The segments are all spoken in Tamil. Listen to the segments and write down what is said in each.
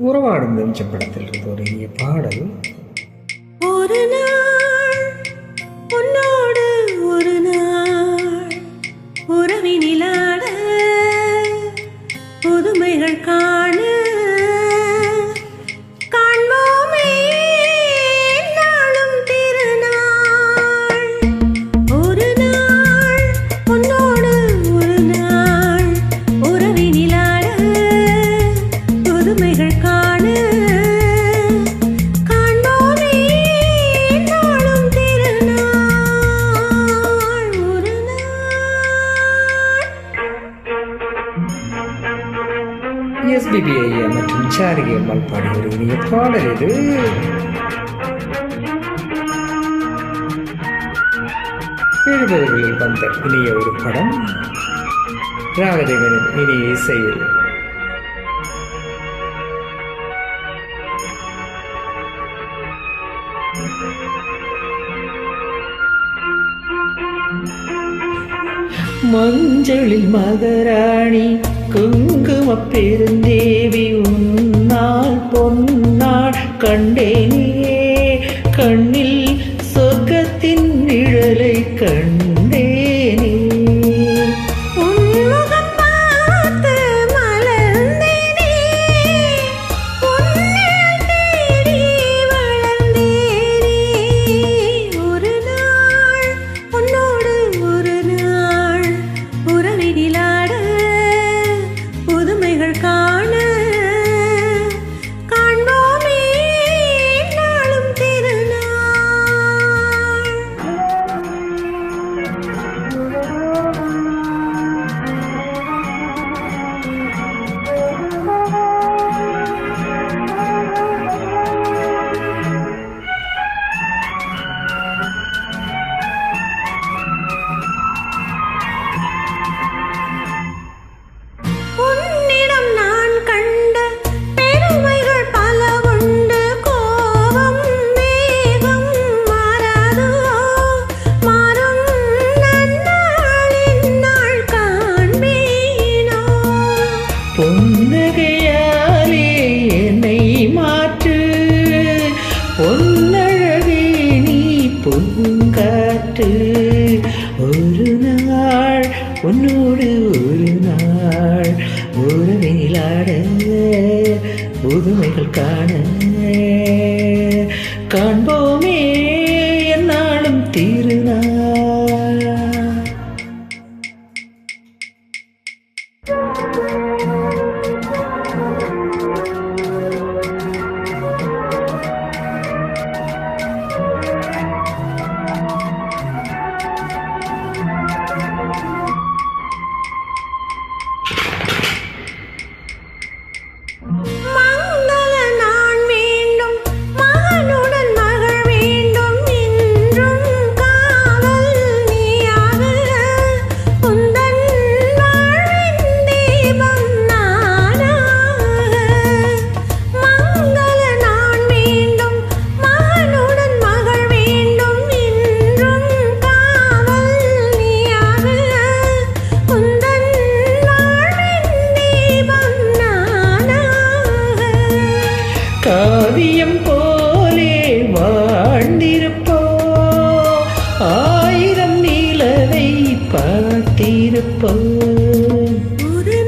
உறவாடும் வெளிச்சம் படத்தில் இருந்து ஒரு இனிய பாடல். ஒரு நாள் உன்னோடு ஒரு நாள் உறவினிலாட புதுமைகள் கா எஸ்பிபி ஐயா மற்றும் சாரிகை அம்மாள் பாடிய ஒரு இனிய பாடல் இது. எழுபதுகளில் வந்த இனிய ஒரு படம். ராகதேவனின் இனிய இசையில். thank you மஞ்சளில் மகராணி குங்கும பெருந்தேவி உன்னால் பொன்னாள் கண்டேனே. உன்னோடு ஒரு நாள் உறவிலாட புதுமைகள் காண காண்போமே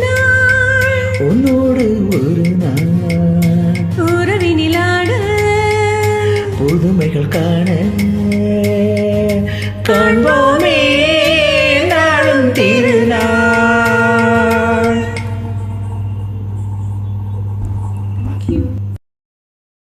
நாள். உன்னோடு ஒரு நாள். உறவினிலாட புதுமைகள் காண. காண்போம்